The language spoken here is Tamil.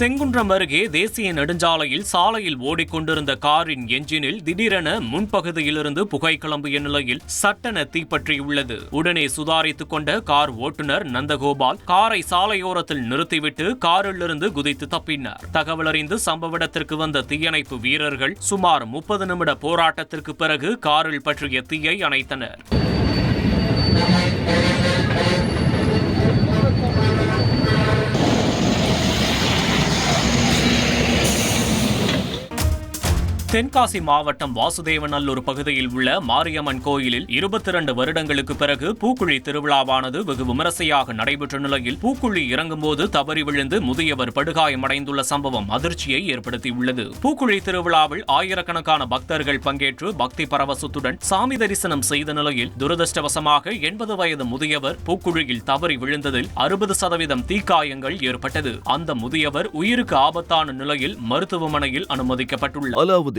செங்குன்றம் அருகே தேசிய நெடுஞ்சாலையில் சாலையில் ஓடிக்கொண்டிருந்த காரின் என்ஜினில் திடீரென முன்பகுதியிலிருந்து புகை கிளம்பிய நிலையில் சட்டென தீப்பற்றியுள்ளது. உடனே சுதாரித்துக் கொண்ட கார் ஓட்டுநர் நந்தகோபால் காரை சாலையோரத்தில் நிறுத்திவிட்டு காரிலிருந்து குதித்து தப்பினார். தகவலறிந்து சம்பவ இடத்திற்கு வந்த தீயணைப்பு வீரர்கள் சுமார் முப்பது நிமிட போராட்டத்திற்கு பிறகு காரில் பற்றிய தீயை அணைத்தனர். தென்காசி மாவட்டம் வாசுதேவநல்லூர் பகுதியில் உள்ள மாரியம்மன் கோயிலில் இருபத்தி இரண்டு வருடங்களுக்கு பிறகு பூக்குழி திருவிழாவானது வெகு விமரிசையாக நடைபெற்ற நிலையில் பூக்குழி இறங்கும்போது தவறி விழுந்து முதியவர் படுகாயமடைந்துள்ள சம்பவம் அதிர்ச்சியை ஏற்படுத்தியுள்ளது. பூக்குழி திருவிழாவில் ஆயிரக்கணக்கான பக்தர்கள் பங்கேற்று பக்தி பரவசத்துடன் சாமி தரிசனம் செய்த நிலையில் துரதிருஷ்டவசமாக எண்பது வயது முதியவர் பூக்குழியில் தவறி விழுந்ததில் அறுபது சதவீதம் தீக்காயங்கள் ஏற்பட்டது. அந்த முதியவர் உயிருக்கு ஆபத்தான நிலையில் மருத்துவமனையில் அனுமதிக்கப்பட்டுள்ளார்.